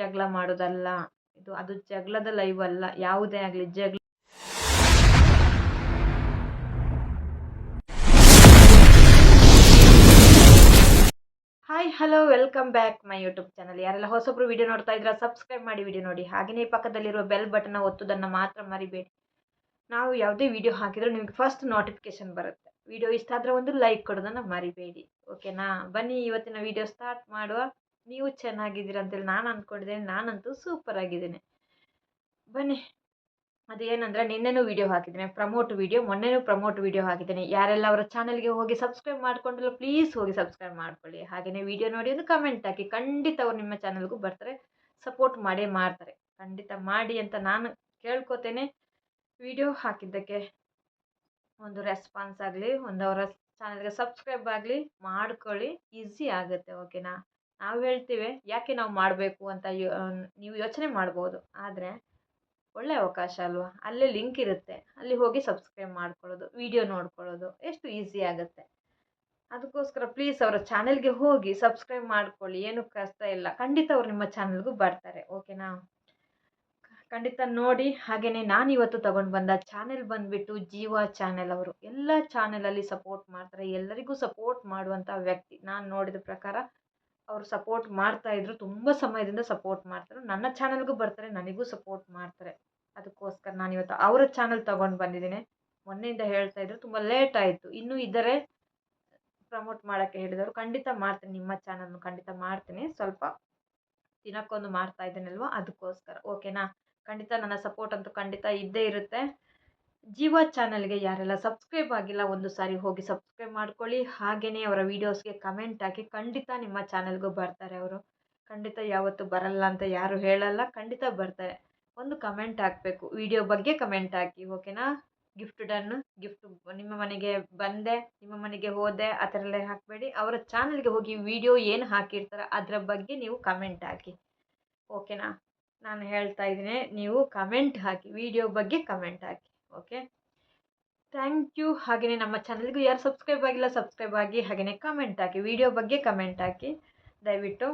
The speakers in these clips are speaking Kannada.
ಜಗಳ ಮಾಡೋದಲ್ಲ. ಇದು ಅದು ಜಗಳದ ಲೈವ್ ಅಲ್ಲ. ಯಾವುದೇ ಆಗಲಿ ಜಗಳ hi hello welcome back my YouTube channel ಯಾರೆಲ್ಲ ಹೊಸೊಬ್ರು ವಿಡಿಯೋ ನೋಡ್ತಾ ಇದ್ರೆ ಸಬ್ಸ್ಕ್ರೈಬ್ ಮಾಡಿ ವಿಡಿಯೋ ನೋಡಿ. ಹಾಗೆಯೇ ಪಕ್ಕದಲ್ಲಿರುವ ಬೆಲ್ ಬಟನ್ ಒತ್ತುದನ್ನು ಮಾತ್ರ ಮರಿಬೇಡಿ. ನಾವು ಯಾವುದೇ ವಿಡಿಯೋ ಹಾಕಿದರೂ ನಿಮಗೆ ಫಸ್ಟ್ ನೋಟಿಫಿಕೇಶನ್ ಬರುತ್ತೆ. ವಿಡಿಯೋ ಇಷ್ಟ ಆದರೆ ಒಂದು ಲೈಕ್ ಕೊಡೋದನ್ನು ಮರಿಬೇಡಿ. ಓಕೆನಾ ಬನ್ನಿ, ಇವತ್ತಿನ ವಿಡಿಯೋ ಸ್ಟಾರ್ಟ್ ಮಾಡುವ. ನೀವು ಚೆನ್ನಾಗಿದ್ದೀರ ಅಂತೇಳಿ ನಾನು ಅಂದ್ಕೊಂಡಿದ್ದೇನೆ ನಾನಂತೂ ಸೂಪರ್ ಆಗಿದ್ದೇನೆ. ಬನ್ನಿ ಅದು ಏನಂದರೆ ನಿನ್ನೆನೂ ವಿಡಿಯೋ ಹಾಕಿದ್ದೇನೆ ಪ್ರಮೋಟ್ ವಿಡಿಯೋ ಮೊನ್ನೆನೂ ಪ್ರಮೋಟ್ ವಿಡಿಯೋ ಹಾಕಿದ್ದೇನೆ. ಯಾರೆಲ್ಲ ಅವರ ಚಾನಲ್ಗೆ ಹೋಗಿ ಸಬ್ಸ್ಕ್ರೈಬ್ ಮಾಡ್ಕೊಂಡಿಲ್ಲ ಪ್ಲೀಸ್ ಹೋಗಿ ಸಬ್ಸ್ಕ್ರೈಬ್ ಮಾಡ್ಕೊಳ್ಳಿ. ಹಾಗೆಯೇ ವಿಡಿಯೋ ನೋಡಿ ಒಂದು ಕಮೆಂಟ್ ಹಾಕಿ. ಖಂಡಿತ ಅವ್ರು ನಿಮ್ಮ ಚಾನಲ್ಗೂ ಬರ್ತಾರೆ ಸಪೋರ್ಟ್ ಮಾಡೇ ಮಾಡ್ತಾರೆ. ಖಂಡಿತ ಮಾಡಿ ಅಂತ ನಾನು ಕೇಳ್ಕೊತೇನೆ. ವಿಡಿಯೋ ಹಾಕಿದ್ದಕ್ಕೆ ಒಂದು ರೆಸ್ಪಾನ್ಸ್ ಆಗಲಿ, ಒಂದು ಅವರ ಚಾನಲ್ಗೆ ಸಬ್ಸ್ಕ್ರೈಬ್ ಆಗಲಿ, ಮಾಡ್ಕೊಳ್ಳಿ ಈಸಿ ಆಗುತ್ತೆ ಓಕೆನಾ ನಾವು ಹೇಳ್ತೀವಿ, ಯಾಕೆ ನಾವು ಮಾಡಬೇಕು? ಅಂತ ನೀವು ಯೋಚನೆ ಮಾಡ್ಬೋದು. ಆದರೆ ಒಳ್ಳೆ ಅವಕಾಶ ಅಲ್ವಾ? ಅಲ್ಲೇ ಲಿಂಕ್ ಇರುತ್ತೆ. ಅಲ್ಲಿ ಹೋಗಿ ಸಬ್ಸ್ಕ್ರೈಬ್ ಮಾಡ್ಕೊಳ್ಳೋದು, ವಿಡಿಯೋ ನೋಡ್ಕೊಳ್ಳೋದು, ಎಷ್ಟು ಈಸಿ ಆಗುತ್ತೆ. ಅದಕ್ಕೋಸ್ಕರ ಪ್ಲೀಸ್ ಅವರ ಚಾನೆಲ್ಗೆ ಹೋಗಿ ಸಬ್ಸ್ಕ್ರೈಬ್ ಮಾಡ್ಕೊಳ್ಳಿ. ಏನೂ ಕಷ್ಟ ಇಲ್ಲ. ಖಂಡಿತ ಅವ್ರು ನಿಮ್ಮ ಚಾನಲ್ಗೂ ಬರ್ತಾರೆ. ಓಕೆನಾ? ಖಂಡಿತ ನೋಡಿ. ಹಾಗೆಯೇ ನಾನು ಇವತ್ತು ತಗೊಂಡು ಬಂದ ಚಾನೆಲ್ ಬಂದುಬಿಟ್ಟು ಜೀವ ಚಾನೆಲ್ ಅವರು. ಎಲ್ಲ ಚಾನೆಲಲ್ಲಿ ಸಪೋರ್ಟ್ ಮಾಡ್ತಾರೆ. ಎಲ್ಲರಿಗೂ ಸಪೋರ್ಟ್ ಮಾಡುವಂಥ ವ್ಯಕ್ತಿ. ನಾನು ನೋಡಿದ ಪ್ರಕಾರ ಅವರು ಸಪೋರ್ಟ್ ಮಾಡ್ತಾ ಇದ್ರು, ತುಂಬ ಸಮಯದಿಂದ ಸಪೋರ್ಟ್ ಮಾಡ್ತಾರೆ. ನನ್ನ ಚಾನಲ್ಗೂ ಬರ್ತಾರೆ, ನನಗೂ ಸಪೋರ್ಟ್ ಮಾಡ್ತಾರೆ. ಅದಕ್ಕೋಸ್ಕರ ನಾನು ಇವತ್ತು ಅವರ ಚಾನಲ್ ತಗೊಂಡು ಬಂದಿದ್ದೀನಿ. ಮೊನ್ನೆಯಿಂದ ಹೇಳ್ತಾ ಇದ್ರು, ತುಂಬ ಲೇಟ್ ಆಯಿತು. ಇನ್ನೂ ಇದ್ದರೆ ಪ್ರಮೋಟ್ ಮಾಡೋಕ್ಕೆ ಹೇಳಿದವರು, ಖಂಡಿತ ಮಾಡ್ತೀನಿ, ನಿಮ್ಮ ಚಾನಲ್ನು ಖಂಡಿತ ಮಾಡ್ತೀನಿ. ಸ್ವಲ್ಪ ದಿನಕ್ಕೊಂದು ಮಾಡ್ತಾ ಇದ್ದೀನಲ್ವ, ಅದಕ್ಕೋಸ್ಕರ. ಓಕೆನಾ ಖಂಡಿತ ನನ್ನ ಸಪೋರ್ಟ್ ಅಂತೂ ಖಂಡಿತ ಇದ್ದೇ ಇರುತ್ತೆ. ಜೀವ ಚಾನಲ್ಗೆ ಯಾರೆಲ್ಲ ಸಬ್ಸ್ಕ್ರೈಬ್ ಆಗಿಲ್ಲ, ಒಂದು ಸಾರಿ ಹೋಗಿ ಸಬ್ಸ್ಕ್ರೈಬ್ ಮಾಡ್ಕೊಳ್ಳಿ. ಹಾಗೆಯೇ ಅವರ ವೀಡಿಯೋಸ್ಗೆ ಕಮೆಂಟ್ ಹಾಕಿ ಖಂಡಿತ ನಿಮ್ಮ ಚಾನಲ್ಗೂ ಬರ್ತಾರೆ ಅವರು. ಖಂಡಿತ ಯಾವತ್ತೂ ಬರಲ್ಲ ಅಂತ ಯಾರು ಹೇಳಲ್ಲ, ಖಂಡಿತ ಬರ್ತಾರೆ. ಒಂದು ಕಮೆಂಟ್ ಹಾಕಬೇಕು. ವಿಡಿಯೋ ಬಗ್ಗೆ ಕಮೆಂಟ್ ಹಾಕಿ, ಓಕೆನಾ? ಗಿಫ್ಟ್ ಡನ್ನು, ಗಿಫ್ಟ್ ನಿಮ್ಮ ಮನೆಗೆ ಬಂದೆ, ನಿಮ್ಮ ಮನೆಗೆ ಹೋದೆ, ಆ ಥರ ಎಲ್ಲ ಹಾಕಬೇಡಿ. ಅವರ ಚಾನಲ್ಗೆ ಹೋಗಿ ವಿಡಿಯೋ ಏನು ಹಾಕಿರ್ತಾರೆ ಅದರ ಬಗ್ಗೆ ನೀವು ಕಮೆಂಟ್ ಹಾಕಿ. ಓಕೆನಾ? ನಾನು ಹೇಳ್ತಾ ಇದ್ದೀನಿ, ನೀವು ಕಮೆಂಟ್ ಹಾಕಿ, ವಿಡಿಯೋ ಬಗ್ಗೆ ಕಮೆಂಟ್ ಹಾಕಿ. ಓಕೆ? Thank you. ಹಾಗೆಯೇ ನಮ್ಮ ಚಾನಲ್ಗೂ ಯಾರು ಸಬ್ಸ್ಕ್ರೈಬ್ ಆಗಿಲ್ಲ, ಸಬ್ಸ್ಕ್ರೈಬ್ ಆಗಿ ಹಾಗೆಯೇ ಕಮೆಂಟ್ ಹಾಕಿ, ವಿಡಿಯೋ ಬಗ್ಗೆ ಕಮೆಂಟ್ ಹಾಕಿ. ದಯವಿಟ್ಟು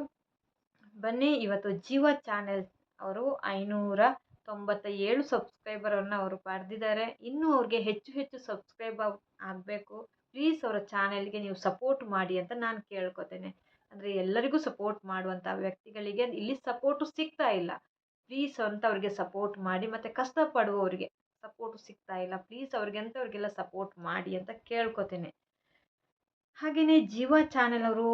ಬನ್ನಿ. ಇವತ್ತು ಜೀವ ಚಾನೆಲ್ ಅವರು ಐನೂರ ತೊಂಬತ್ತ ಏಳು ಸಬ್ಸ್ಕ್ರೈಬರನ್ನು ಅವರು ಪಡೆದಿದ್ದಾರೆ. ಇನ್ನೂ ಅವ್ರಿಗೆ ಹೆಚ್ಚು ಹೆಚ್ಚು ಸಬ್ಸ್ಕ್ರೈಬ್ ಆಗಬೇಕು. ಪ್ಲೀಸ್ ಅವರ ಚಾನೆಲ್ಗೆ ನೀವು ಸಪೋರ್ಟ್ ಮಾಡಿ ಅಂತ ನಾನು ಕೇಳ್ಕೊತೇನೆ. ಅಂದರೆ ಎಲ್ಲರಿಗೂ ಸಪೋರ್ಟ್ ಮಾಡುವಂಥ ವ್ಯಕ್ತಿಗಳಿಗೆ ಇಲ್ಲಿ ಸಪೋರ್ಟು ಸಿಗ್ತಾ ಇಲ್ಲ. ಪ್ಲೀಸ್ ಅಂತ ಅವ್ರಿಗೆ ಸಪೋರ್ಟ್ ಮಾಡಿ ಮತ್ತು ಕಷ್ಟಪಡುವವರಿಗೆ. ಸಪೋರ್ಟು ಸಿಗ್ತಾ ಇಲ್ಲ ಪ್ಲೀಸ್ ಅವ್ರಿಗೆ ಅಂಥವ್ರಿಗೆಲ್ಲ ಸಪೋರ್ಟ್ ಮಾಡಿ ಅಂತ ಕೇಳ್ಕೊತೇನೆ. ಹಾಗೆಯೇ ಜೀವ ಚಾನೆಲ್ ಅವರು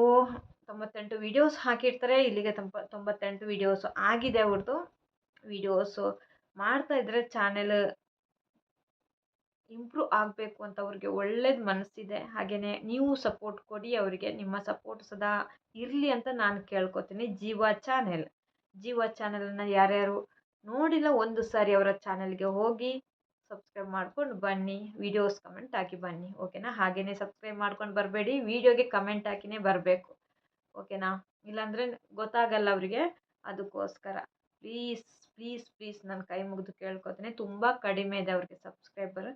ತೊಂಬತ್ತೆಂಟು ವೀಡಿಯೋಸ್ ಹಾಕಿರ್ತಾರೆ, ಇಲ್ಲಿಗೆ ತೊಂಬ, ತೊಂಬತ್ತೆಂಟು ವೀಡಿಯೋಸ್ ಆಗಿದೆ ಅವ್ರದ್ದು ವೀಡಿಯೋಸು ಮಾಡ್ತಾ ಇದ್ರೆ ಚಾನೆಲ್ ಇಂಪ್ರೂವ್ ಆಗಬೇಕು ಅಂತ ಅವ್ರಿಗೆ ಒಳ್ಳೇದು ಮನಸ್ಸಿದೆ ಹಾಗೆಯೇ ನೀವು ಸಪೋರ್ಟ್ ಕೊಡಿ ಅವರಿಗೆ, ನಿಮ್ಮ ಸಪೋರ್ಟ್ ಸದಾ ಇರಲಿ ಅಂತ ನಾನು ಕೇಳ್ಕೊತೀನಿ ಜೀವ ಚಾನೆಲ್. ಜೀವ ಚಾನೆಲನ್ನು ಯಾರ್ಯಾರು ನೋಡಿಲ್ಲ, ಒಂದು ಸಾರಿ ಅವರ ಚಾನೆಲ್ಗೆ ಹೋಗಿ ಸಬ್ಸ್ಕ್ರೈಬ್ ಮಾಡ್ಕೊಂಡು ಬನ್ನಿ ವಿಡಿಯೋಸ್ ಕಮೆಂಟ್ ಹಾಕಿ ಬನ್ನಿ ಓಕೆನಾ ಹಾಗೆಯೇ ಸಬ್ಸ್ಕ್ರೈಬ್ ಮಾಡ್ಕೊಂಡು ಬರಬೇಡಿ ವಿಡಿಯೋಗೆ ಕಮೆಂಟ್ ಹಾಕಿನೇ ಬರಬೇಕು ಓಕೆನಾ ಇಲ್ಲಾಂದರೆ ಗೊತ್ತಾಗಲ್ಲ ಅವರಿಗೆ, ಅದಕ್ಕೋಸ್ಕರ ಪ್ಲೀಸ್ ಪ್ಲೀಸ್ ಪ್ಲೀಸ್ ನಾನು ಕೈ ಮುಗಿದು ಕೇಳ್ಕೊತೀನಿ, ತುಂಬ ಕಡಿಮೆ ಇದೆ ಅವ್ರಿಗೆ ಸಬ್ಸ್ಕ್ರೈಬರ್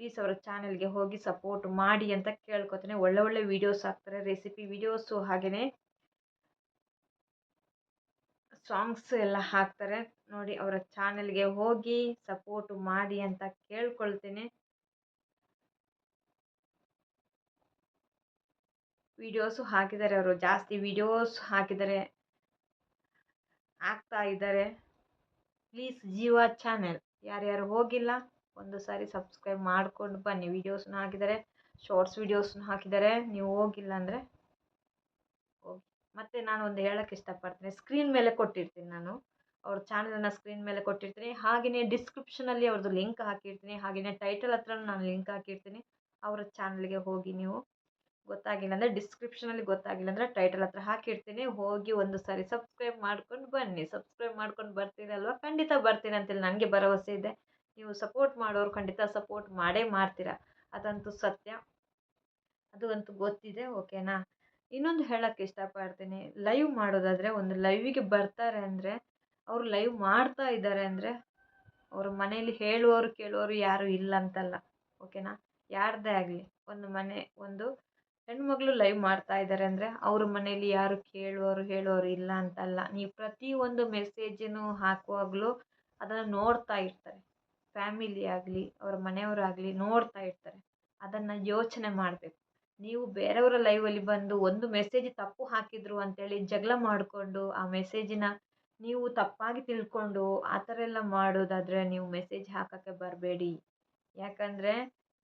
ಪ್ಲೀಸ್ ಅವರ ಚಾನೆಲ್ಗೆ ಹೋಗಿ ಸಪೋರ್ಟ್ ಮಾಡಿ ಅಂತ ಕೇಳ್ಕೊತೀನಿ, ಒಳ್ಳೆ ಒಳ್ಳೆ ವೀಡಿಯೋಸ್ ಹಾಕ್ತಾರೆ ರೆಸಿಪಿ ವೀಡಿಯೋಸು ಹಾಗೆಯೇ ಸಾಂಗ್ಸ್ ಎಲ್ಲ ಹಾಕ್ತಾರೆ. ನೋಡಿ ಅವರ ಚಾನೆಲ್ಗೆ ಹೋಗಿ ಸಪೋರ್ಟ್ ಮಾಡಿ ಅಂತ ಕೇಳ್ಕೊಳ್ತೀನಿ. ವಿಡಿಯೋಸು ಹಾಕಿದ್ದಾರೆ ಅವರು. ಜಾಸ್ತಿ ವಿಡಿಯೋಸ್ ಹಾಕಿದ್ದಾರೆ. ಹಾಕ್ತಾ ಇದ್ದಾರೆ. ಪ್ಲೀಸ್ ಜೀವ ಚಾನೆಲ್ ಯಾರ್ಯಾರು ಹೋಗಿಲ್ಲ, ಒಂದು ಸಾರಿ ಸಬ್ಸ್ಕ್ರೈಬ್ ಮಾಡ್ಕೊಂಡು ಬನ್ನಿ. ವಿಡಿಯೋಸ್ನ ಹಾಕಿದ್ದಾರೆ. ಶಾರ್ಟ್ಸ್ ವಿಡಿಯೋಸ್ನ ಹಾಕಿದ್ದಾರೆ. ನೀವು ಹೋಗಿಲ್ಲ ಅಂದರೆ ಹೋಗಿ. ಮತ್ತು ನಾನು ಒಂದು ಹೇಳಕ್ಕೆ ಇಷ್ಟಪಡ್ತೀನಿ. ಸ್ಕ್ರೀನ್ ಮೇಲೆ ಕೊಟ್ಟಿರ್ತೀನಿ ನಾನು. ಅವ್ರ ಚಾನಲನ್ನು ಸ್ಕ್ರೀನ್ ಮೇಲೆ ಕೊಟ್ಟಿರ್ತೀನಿ. ಹಾಗೆಯೇ ಡಿಸ್ಕ್ರಿಪ್ಷನಲ್ಲಿ ಅವ್ರದ್ದು ಲಿಂಕ್ ಹಾಕಿರ್ತೀನಿ. ಹಾಗೆಯೇ ಟೈಟಲ್ ಹತ್ರ ನಾನು ಲಿಂಕ್ ಹಾಕಿರ್ತೀನಿ. ಅವರ ಚಾನಲ್ಗೆ ಹೋಗಿ ನೀವು ಗೊತ್ತಾಗಿಲ್ಲ ಅಂದರೆ ಡಿಸ್ಕ್ರಿಪ್ಷನಲ್ಲಿ ಗೊತ್ತಾಗಿಲ್ಲ ಅಂದರೆ ಟೈಟಲ್ ಹತ್ರ ಹಾಕಿರ್ತೀನಿ. ಹೋಗಿ ಒಂದು ಸಾರಿ ಸಬ್ಸ್ಕ್ರೈಬ್ ಮಾಡ್ಕೊಂಡು ಬನ್ನಿ. ಸಬ್ಸ್ಕ್ರೈಬ್ ಮಾಡ್ಕೊಂಡು ಬರ್ತೀರಲ್ವ ಖಂಡಿತ ಬರ್ತೀನಿ ಅಂತೇಳಿ ನನಗೆ ಭರವಸೆ ಇದೆ. ನೀವು ಸಪೋರ್ಟ್ ಮಾಡೋರು ಖಂಡಿತ ಸಪೋರ್ಟ್ ಮಾಡೇ ಮಾಡ್ತೀರಾ. ಅದಂತೂ ಸತ್ಯ. ಅದು ಅಂತೂ ಗೊತ್ತಿದೆ. ಓಕೆನಾ ಇನ್ನೊಂದು ಹೇಳೋಕ್ಕೆ ಇಷ್ಟಪಡ್ತೀನಿ. ಲೈವ್ ಮಾಡೋದಾದರೆ ಒಂದು ಲೈವಿಗೆ ಬರ್ತಾರೆ ಅಂದರೆ, ಅವರು ಲೈವ್ ಮಾಡ್ತಾ ಇದ್ದಾರೆ ಅಂದರೆ, ಅವ್ರ ಮನೇಲಿ ಹೇಳುವವರು ಕೇಳುವವರು ಯಾರೂ ಇಲ್ಲ ಅಂತಲ್ಲ ಓಕೆನಾ ಯಾರದ್ದೇ ಆಗಲಿ, ಒಂದು ಮನೆ, ಒಂದು ಹೆಣ್ಮಗಳು ಲೈವ್ ಮಾಡ್ತಾ ಇದ್ದಾರೆ ಅಂದರೆ, ಅವ್ರ ಮನೇಲಿ ಯಾರು ಕೇಳುವವರು, ಹೇಳುವವರು ಇಲ್ಲ ಅಂತಲ್ಲ, ನೀವು ಪ್ರತಿಯೊಂದು ಮೆಸೇಜನ್ನು ಹಾಕುವಾಗಲೂ ಅದನ್ನು ನೋಡ್ತಾ ಇರ್ತಾರೆ. ಫ್ಯಾಮಿಲಿ ಆಗಲಿ, ಅವ್ರ ಮನೆಯವರಾಗಲಿ ನೋಡ್ತಾ ಇರ್ತಾರೆ. ಅದನ್ನು ಯೋಚನೆ ಮಾಡಬೇಕು. ನೀವು ಬೇರೆಯವರ ಲೈವಲ್ಲಿ ಬಂದು ಒಂದು ಮೆಸೇಜ್ ತಪ್ಪು ಹಾಕಿದ್ರು ಅಂತೇಳಿ ಜಗಳ ಮಾಡಿಕೊಂಡು ಆ ಮೆಸೇಜಿನ ನೀವು ತಪ್ಪಾಗಿ ತಿಳ್ಕೊಂಡು ಆ ಥರ ಎಲ್ಲ ಮಾಡೋದಾದರೆ ನೀವು ಮೆಸೇಜ್ ಹಾಕೋಕ್ಕೆ ಬರಬೇಡಿ. ಯಾಕಂದರೆ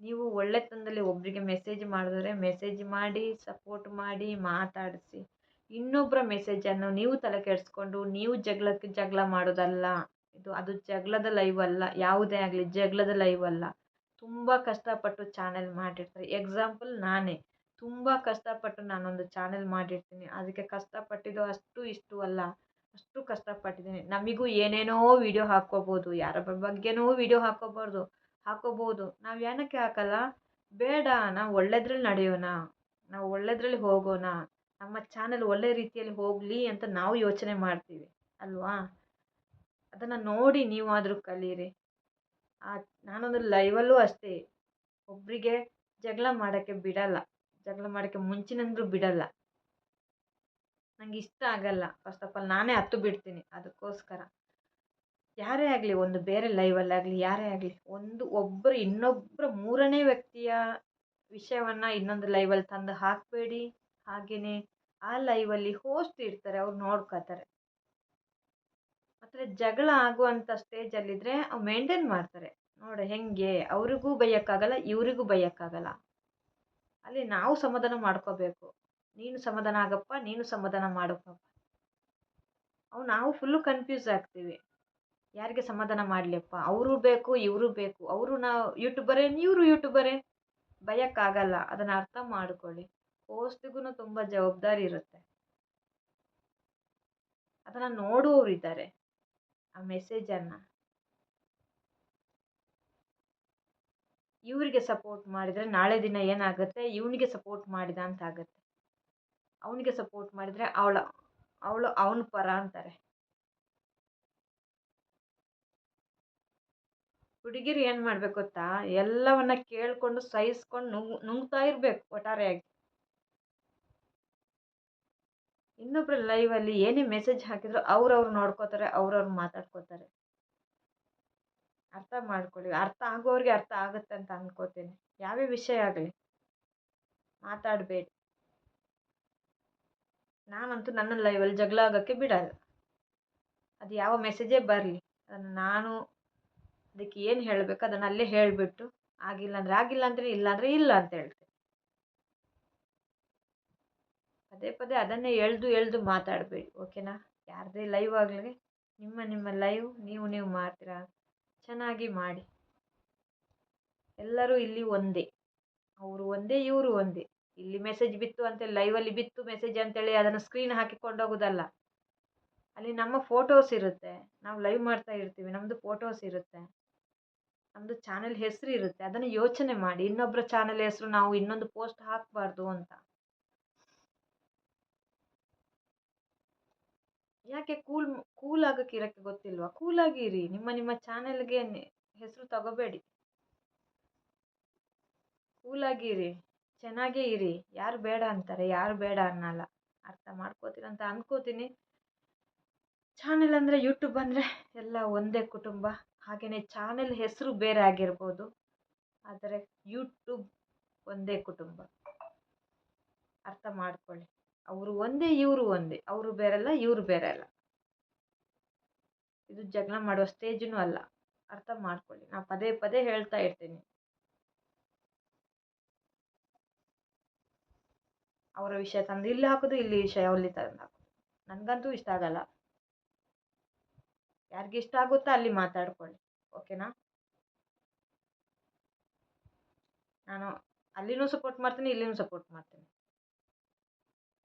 ನೀವು ಒಳ್ಳೆತನದಲ್ಲಿ ಒಬ್ಬರಿಗೆ ಮೆಸೇಜ್ ಮಾಡಿದ್ರೆ ಮೆಸೇಜ್ ಮಾಡಿ ಸಪೋರ್ಟ್ ಮಾಡಿ, ಮಾತಾಡಿಸಿ. ಇನ್ನೊಬ್ಬರ ಮೆಸೇಜನ್ನು ನೀವು ತಲೆ ಕೆಡಿಸ್ಕೊಂಡು ನೀವು ಜಗಳಕ್ಕೆ ಜಗಳ ಮಾಡೋದಲ್ಲ. ಇದು ಅದು ಜಗಳದ ಲೈವ್ ಅಲ್ಲ, ಯಾವುದೇ ಆಗಲಿ ಜಗಳದ ಲೈವ್ ಅಲ್ಲ. ತುಂಬ ಕಷ್ಟಪಟ್ಟು ಚಾನೆಲ್ ಮಾಡಿರ್ತಾರೆ. ಎಕ್ಸಾಂಪಲ್ ನಾನೇ. ತುಂಬ ಕಷ್ಟಪಟ್ಟು ನಾನೊಂದು ಚಾನೆಲ್ ಮಾಡಿರ್ತೀನಿ. ಅದಕ್ಕೆ ಕಷ್ಟಪಟ್ಟಿದ್ದು ಅಷ್ಟು ಇಷ್ಟು ಅಲ್ಲ. ಅಷ್ಟು ಕಷ್ಟಪಟ್ಟಿದ್ದೀನಿ. ನಮಗೂ ಏನೇನೋ ವೀಡಿಯೋ ಹಾಕ್ಕೋಬೋದು. ಯಾರ ಬಗ್ಗೆನೋ ವೀಡಿಯೋ ಹಾಕ್ಕೋಬಾರ್ದು. ಹಾಕ್ಕೋಬೋದು. ನಾವು ಏನಕ್ಕೆ ಹಾಕಲ್ಲ? ಬೇಡ. ನಾವು ಒಳ್ಳೆದ್ರಲ್ಲಿ ನಡೆಯೋಣ. ನಾವು ಒಳ್ಳೆದ್ರಲ್ಲಿ ಹೋಗೋಣ. ನಮ್ಮ ಚಾನೆಲ್ ಒಳ್ಳೆ ರೀತಿಯಲ್ಲಿ ಹೋಗಲಿ ಅಂತ ನಾವು ಯೋಚನೆ ಮಾಡ್ತೀವಿ. ಅಲ್ವಾ? ಅದನ್ನು ನೋಡಿ ನೀವಾದರೂ ಕಲೀರಿ. ನಾನೊಂದು ಲೈವಲ್ಲೂ ಅಷ್ಟೇ. ಒಬ್ಬರಿಗೆ ಜಗಳ ಮಾಡೋಕ್ಕೆ ಬಿಡಲ್ಲ. ಜಗಳ ಮಾಡೋಕ್ಕೆ ಮುಂಚಿನಿಂದಲೂ ಬಿಡಲ್ಲ. ನಂಗೆ ಇಷ್ಟ ಆಗಲ್ಲ. ಫಸ್ಟ್ ಆಫ್ ಆಲ್ ನಾನೇ ಹತ್ತು ಬಿಡ್ತೀನಿ. ಅದಕ್ಕೋಸ್ಕರ. ಯಾರೇ ಆಗಲಿ, ಒಂದು ಬೇರೆ ಲೈವಲ್ಲಾಗಲಿ ಯಾರೇ ಆಗಲಿ, ಒಂದು ಒಬ್ಬರು ಇನ್ನೊಬ್ಬರ ಮೂರನೇ ವ್ಯಕ್ತಿಯ ವಿಷಯವನ್ನು ಇನ್ನೊಂದು ಲೈವಲ್ಲಿ ತಂದು ಹಾಕಬೇಡಿ. ಹಾಗೆಯೇ ಆ ಲೈವಲ್ಲಿ ಹೋಸ್ಟ್ ಇರ್ತಾರೆ, ಅವ್ರು ನೋಡ್ಕೋತಾರೆ. ಮತ್ತು ಜಗಳ ಆಗುವಂಥ ಸ್ಟೇಜಲ್ಲಿದ್ದರೆ ಮೇಂಟೈನ್ ಮಾಡ್ತಾರೆ. ನೋಡಿ ಹೆಂಗೆ ಅವರಿಗೂ ಬೈಯೋಕ್ಕಾಗಲ್ಲ, ಇವರಿಗೂ ಬೈಯೋಕ್ಕಾಗಲ್ಲ. ಅಲ್ಲಿ ನಾವು ಸಮಾಧಾನ ಮಾಡ್ಕೋಬೇಕು. ನೀನು ಸಮಾಧಾನ ಆಗಪ್ಪ, ನೀನು ಸಮಾಧಾನ ಮಾಡಪ್ಪ. ಅವು ನಾವು ಫುಲ್ಲು ಕನ್ಫ್ಯೂಸ್ ಆಗ್ತೀವಿ. ಯಾರಿಗೆ ಸಮಾಧಾನ ಮಾಡಲಿಪ್ಪ ಅವರು ಬೇಕು, ಇವರು ಬೇಕು. ಅವರು ನಾವು ಯೂಟ್ಯೂಬರೇ ಇವರು ಯೂಟ್ಯೂಬರೇ ಬೈಯೋಕ್ಕಾಗಲ್ಲ. ಅದನ್ನು ಅರ್ಥ ಮಾಡ್ಕೊಳ್ಳಿ. ಪೋಸ್ಟ್ಗೂ ತುಂಬ ಜವಾಬ್ದಾರಿ ಇರುತ್ತೆ. ಅದನ್ನು ನೋಡುವವರು ಇದ್ದಾರೆ ಆ ಮೆಸೇಜನ್ನು ಇವರಿಗೆ ಸಪೋರ್ಟ್ ಮಾಡಿದರೆ ನಾಳೆ ದಿನ ಏನಾಗುತ್ತೆ? ಇವನಿಗೆ ಸಪೋರ್ಟ್ ಮಾಡಿದ ಅಂತ ಆಗುತ್ತೆ. ಅವನಿಗೆ ಸಪೋರ್ಟ್ ಮಾಡಿದರೆ ಅವಳ, ಅವಳು ಅವನ ಪರ ಅಂತಾರೆ. ಹುಡುಗಿರು ಏನು ಮಾಡ್ಬೇಕು ಗೊತ್ತಾ? ಎಲ್ಲವನ್ನ ಕೇಳಿಕೊಂಡು ಸಹಿಸ್ಕೊಂಡು ನುಂಗ್, ನುಂಗ್ತಾ ಇರಬೇಕು ಒಟ್ಟಾರೆಯಾಗಿ. ಇನ್ನೊಬ್ರ ಲೈವಲ್ಲಿ ಏನೇ ಮೆಸೇಜ್ ಹಾಕಿದ್ರು ಅವ್ರವ್ರು ನೋಡ್ಕೋತಾರೆ, ಅವ್ರವ್ರು ಮಾತಾಡ್ಕೋತಾರೆ. ಅರ್ಥ ಮಾಡ್ಕೊಳ್ಳಿ, ಅರ್ಥ ಆಗೋರಿಗೆ ಅರ್ಥ ಆಗುತ್ತೆ ಅಂತ ಅನ್ಕೋತೀನಿ. ಯಾವ್ಯಾವ ವಿಷಯ ಆಗಲಿ? ಮಾತಾಡಬೇಡಿ. ನಾನಂತೂ ನನ್ನ ಲೈವಲ್ಲಿ ಜಗಳ ಆಗೋಕ್ಕೆ ಬಿಡಲ್ಲ. ಅದು ಯಾವ ಮೆಸೇಜೇ ಬರಲಿ. ಅದನ್ನು ನಾನು ಅದಕ್ಕೆ ಏನು ಹೇಳಬೇಕು ಅದನ್ನು ಅಲ್ಲೇ ಹೇಳಿಬಿಟ್ಟು, ಆಗಿಲ್ಲ ಅಂದರೆ ಆಗಿಲ್ಲ ಅಂದರೆ, ಇಲ್ಲ ಅಂದರೆ ಇಲ್ಲ ಅಂತ ಹೇಳ್ತೀನಿ. ಪದೇ ಪದೇ ಅದನ್ನೇ ಎಳೆದು ಎಳೆದು ಮಾತಾಡಬೇಡಿ, ಓಕೆನಾ? ಯಾರದೇ ಲೈವ್ ಆಗಲಿ, ನಿಮ್ಮ ನಿಮ್ಮ ಲೈವ್ ನೀವು ನೀವು ಮಾಡ್ತೀರಾ? ಚೆನ್ನಾಗಿ ಮಾಡಿ. ಎಲ್ಲರೂ ಇಲ್ಲಿ ಒಂದೇ. ಅವರು ಒಂದೇ, ಇವರು ಒಂದೇ. ಇಲ್ಲಿ ಮೆಸೇಜ್ ಬಿತ್ತು ಅಂತೇಳಿ ಲೈವಲ್ಲಿ ಬಿತ್ತು ಮೆಸೇಜ್ ಅಂತೇಳಿ ಅದನ್ನು ಸ್ಕ್ರೀನ್ ಹಾಕಿಕೊಂಡೋಗೋದಲ್ಲ ಅಲ್ಲಿ ನಮ್ಮ ಫೋಟೋಸ್ ಇರುತ್ತೆ. ನಾವು ಲೈವ್ ಮಾಡ್ತಾ ಇರ್ತೀವಿ ನಮ್ಮದು ಫೋಟೋಸ್ ಇರುತ್ತೆ. ನಮ್ಮದು ಚಾನೆಲ್ ಹೆಸರು ಇರುತ್ತೆ. ಅದನ್ನು ಯೋಚನೆ ಮಾಡಿ. ಇನ್ನೊಬ್ಬರ ಚಾನೆಲ್ ಹೆಸರು ನಾವು ಇನ್ನೊಂದು ಪೋಸ್ಟ್ ಹಾಕಬಾರ್ದು ಅಂತ. ಯಾಕೆ ಕೂಲ್ ಕೂಲ್ ಆಗಕ್ಕೆ ಇರೋಕ್ಕೆ ಗೊತ್ತಿಲ್ವಾ? ಕೂಲಾಗಿ ಇರಿ ನಿಮ್ಮ ನಿಮ್ಮ ಚಾನೆಲ್ಗೆ ಹೆಸರು ತಗೋಬೇಡಿ. ಕೂಲಾಗಿ ಇರಿ ಚೆನ್ನಾಗೇ ಇರಿ, ಯಾರು ಬೇಡ ಅಂತಾರೆ, ಯಾರು ಬೇಡ ಅನ್ನಲ್ಲ. ಅರ್ಥ ಮಾಡ್ಕೋತೀರ ಅಂತ ಅನ್ಕೋತೀನಿ. ಚಾನೆಲ್ ಅಂದರೆ ಯೂಟ್ಯೂಬ್ ಅಂದರೆ ಎಲ್ಲ ಒಂದೇ ಕುಟುಂಬ. ಹಾಗೆಯೇ ಚಾನೆಲ್ ಹೆಸರು ಬೇರೆ ಆಗಿರ್ಬೋದು. ಆದರೆ ಯೂಟ್ಯೂಬ್ ಒಂದೇ ಕುಟುಂಬ. ಅರ್ಥ ಮಾಡ್ಕೊಳ್ಳಿ. ಅವರು ಒಂದೇ, ಇವರು ಒಂದೇ. ಅವರು ಬೇರೆಲ್ಲ, ಇವರು ಬೇರೆ ಅಲ್ಲ ಇದು ಜಗಳ ಮಾಡುವ ಸ್ಟೇಜೂ ಅಲ್ಲ. ಅರ್ಥ ಮಾಡ್ಕೊಳ್ಳಿ. ನಾನು ಪದೇ ಪದೇ ಹೇಳ್ತಾ ಇರ್ತೀನಿ. ಅವರ ವಿಷಯ ತಂದು ಇಲ್ಲಿ ಹಾಕೋದು, ಇಲ್ಲಿ ವಿಷಯ ಅಲ್ಲಿ ತಂದು ಹಾಕೋದು. ನನಗಂತೂ ಇಷ್ಟ ಆಗಲ್ಲ. ಯಾರಿಗೆ ಇಷ್ಟ ಆಗುತ್ತೋ ಅಲ್ಲಿ ಮಾತಾಡ್ಕೊಳ್ಳಿ. ಓಕೆನಾ? ನಾನು ಅಲ್ಲಿನೂ ಸಪೋರ್ಟ್ ಮಾಡ್ತೀನಿ, ಇಲ್ಲಿನೂ ಸಪೋರ್ಟ್ ಮಾಡ್ತೀನಿ.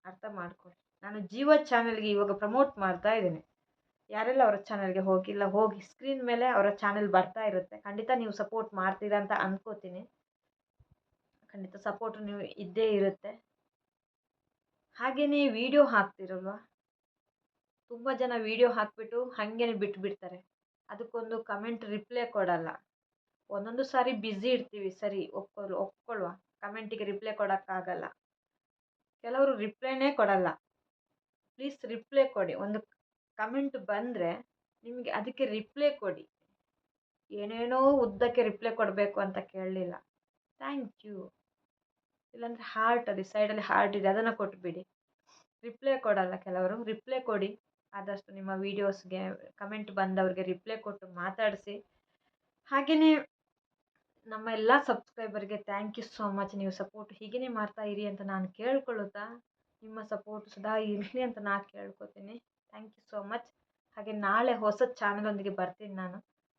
ಅರ್ಥ ಮಾಡ್ಕೊಳ್ಳಿ. ನಾನು ಜೀವ ಚಾನೆಲ್ಗೆ ಇವಾಗ ಪ್ರಮೋಟ್ ಮಾಡ್ತಾ ಇದ್ದೀನಿ. ಯಾರೆಲ್ಲ ಅವರ ಚಾನೆಲ್ಗೆ ಹೋಗಿಲ್ಲ ಹೋಗಿ ಸ್ಕ್ರೀನ್ ಮೇಲೆ ಅವರ ಚಾನೆಲ್ ಬರ್ತಾ ಇರುತ್ತೆ. ಖಂಡಿತ ನೀವು ಸಪೋರ್ಟ್ ಮಾಡ್ತೀರಾ ಅಂತ ಅಂದ್ಕೋತೀನಿ ಖಂಡಿತ ಸಪೋರ್ಟ್ ನೀವು ಇದ್ದೇ ಇರುತ್ತೆ. ಹಾಗೆಯೇ ವಿಡಿಯೋ ಹಾಕ್ತಿರಲ್ವ? ತುಂಬ ಜನ ವಿಡಿಯೋ ಹಾಕಿಬಿಟ್ಟು ಹಾಗೇನೆ ಬಿಟ್ಬಿಡ್ತಾರೆ. ಅದಕ್ಕೊಂದು ಕಮೆಂಟ್ ರಿಪ್ಲೈ ಕೊಡಲ್ಲ. ಒಂದೊಂದು ಸಾರಿ ಬ್ಯುಸಿ ಇರ್ತೀವಿ. ಸರಿ ಒಪ್ಕೊಳ್ಳು ಒಪ್ಕೊಳ್ಳುವ ಕಮೆಂಟಿಗೆ ರಿಪ್ಲೈ ಕೊಡೋಕ್ಕಾಗಲ್ಲ. ಕೆಲವರು ರಿಪ್ಲೈನೇ ಕೊಡಲ್ಲ. ಪ್ಲೀಸ್ ರಿಪ್ಲೈ ಕೊಡಿ. ಒಂದು ಕಮೆಂಟ್ ಬಂದರೆ ನಿಮಗೆ ಅದಕ್ಕೆ ರಿಪ್ಲೈ ಕೊಡಿ. ಏನೇನೋ ಉದ್ದಕ್ಕೆ ರಿಪ್ಲೈ ಕೊಡಬೇಕು ಅಂತ ಕೇಳಲಿಲ್ಲ. ಥ್ಯಾಂಕ್ ಯು ಇಲ್ಲಾಂದರೆ ಹಾರ್ಟ್ ಅದು ಸೈಡಲ್ಲಿ ಹಾರ್ಟ್ ಇದೆ, ಅದನ್ನು ಕೊಟ್ಬಿಡಿ. ರಿಪ್ಲೈ ಕೊಡಲ್ಲ ಕೆಲವರು. ರಿಪ್ಲೈ ಕೊಡಿ. ಆದಷ್ಟು ನಿಮ್ಮ ವೀಡಿಯೋಸ್ಗೆ ಕಮೆಂಟ್ ಬಂದವ್ರಿಗೆ ರಿಪ್ಲೈ ಕೊಟ್ಟು ಮಾತಾಡಿಸಿ. ಹಾಗೆಯೇ ನಮ್ಮ ಎಲ್ಲ ಸಬ್ಸ್ಕ್ರೈಬರ್ಗೆ ಥ್ಯಾಂಕ್ ಯು ಸೋ ಮಚ್. ನೀವು ಸಪೋರ್ಟ್ ಹೀಗೇ ಮಾಡ್ತಾ ಇರಿ ಅಂತ ನಾನು ಕೇಳ್ಕೊಳ್ಳುತ್ತಾ? ನಿಮ್ಮ ಸಪೋರ್ಟ್ ಸದಾ ಇರಲಿ ಅಂತ ನಾನು ಕೇಳ್ಕೊತೀನಿ. Thank you so much. ಹಾಗೆ ನಾಳೆ ಹೊಸ ಚಾನಲೊಂದಿಗೆ ಬರ್ತೀನಿ ನಾನು.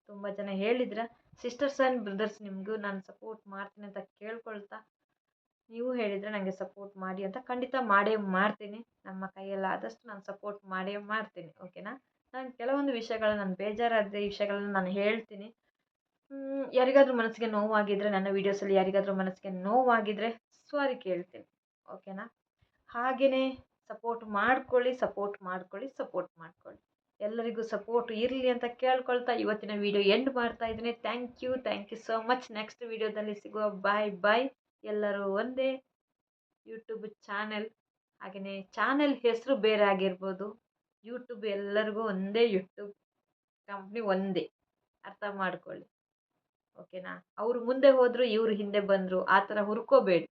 ತುಂಬ ಜನ ಹೇಳಿದ್ರ, ಸಿಸ್ಟರ್ಸ್ ಆ್ಯಂಡ್ ಬ್ರದರ್ಸ್, ನಿಮಗೂ ನಾನು ಸಪೋರ್ಟ್ ಮಾಡ್ತೀನಿ ಅಂತ ಕೇಳ್ಕೊಳ್ತಾ. ನೀವು ಹೇಳಿದರೆ ನನಗೆ ಸಪೋರ್ಟ್ ಮಾಡಿ ಅಂತ ಖಂಡಿತ ಮಾಡೇ ಮಾಡ್ತೀನಿ. ನಮ್ಮ ಕೈಯಲ್ಲಾದಷ್ಟು ನಾನು ಸಪೋರ್ಟ್ ಮಾಡೇ ಮಾಡ್ತೀನಿ. ಓಕೆನಾ? ನಾನು ಕೆಲವೊಂದು ವಿಷಯಗಳನ್ನ, ನಾನು ಬೇಜಾರಾದ ವಿಷಯಗಳನ್ನ ನಾನು ಹೇಳ್ತೀನಿ. ಯಾರಿಗಾದ್ರೂ ಮನಸ್ಸಿಗೆ ನೋವಾಗಿದ್ದರೆ ನನ್ನ ವೀಡಿಯೋಸಲ್ಲಿ ಯಾರಿಗಾದರೂ ಮನಸ್ಸಿಗೆ ನೋವಾಗಿದ್ದರೆ ಸಾರಿ ಕೇಳ್ತೇನೆ, ಓಕೆನಾ? ಹಾಗೆಯೇ ಸಪೋರ್ಟ್ ಮಾಡ್ಕೊಳ್ಳಿ ಸಪೋರ್ಟ್ ಮಾಡ್ಕೊಳ್ಳಿ ಸಪೋರ್ಟ್ ಮಾಡ್ಕೊಳ್ಳಿ. ಎಲ್ಲರಿಗೂ ಸಪೋರ್ಟ್ ಇರಲಿ ಅಂತ ಕೇಳ್ಕೊಳ್ತಾ ಇವತ್ತಿನ ವಿಡಿಯೋ ಎಂಡ್ ಮಾಡ್ತಾ ಇದ್ದೀನಿ. Thank you thank you so much. Next ವಿಡಿಯೋದಲ್ಲಿ ಸಿಗುವ, ಬಾಯ್ ಬಾಯ್. ಎಲ್ಲರೂ ಒಂದೇ ಯೂಟ್ಯೂಬ್ ಚಾನೆಲ್ ಹಾಗೆಯೇ ಚಾನೆಲ್ ಹೆಸರು ಬೇರೆ ಆಗಿರ್ಬೋದು. ಯೂಟ್ಯೂಬ್ ಎಲ್ಲರಿಗೂ ಒಂದೇ ಯೂಟ್ಯೂಬ್ ಕಂಪ್ನಿ ಒಂದೇ. ಅರ್ಥ ಮಾಡ್ಕೊಳ್ಳಿ. ಓಕೆನಾ? ಅವ್ರು ಮುಂದೆ ಹೋದ್ರು, ಇವ್ರು ಹಿಂದೆ ಬಂದರು, ಆ ಥರ ಹುರ್ಕೋಬೇಡಿ.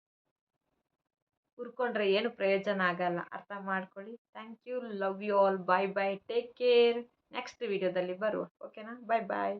ಹುರ್ಕೊಂಡ್ರೆ ಏನು ಪ್ರಯೋಜನ ಆಗಲ್ಲ. ಅರ್ಥ ಮಾಡ್ಕೊಳ್ಳಿ. Thank you. Love you all. Bye bye. Take care. Next ವಿಡಿಯೋದಲ್ಲಿ ಬರುವ. ಓಕೆನಾ? ಬಾಯ್ ಬಾಯ್.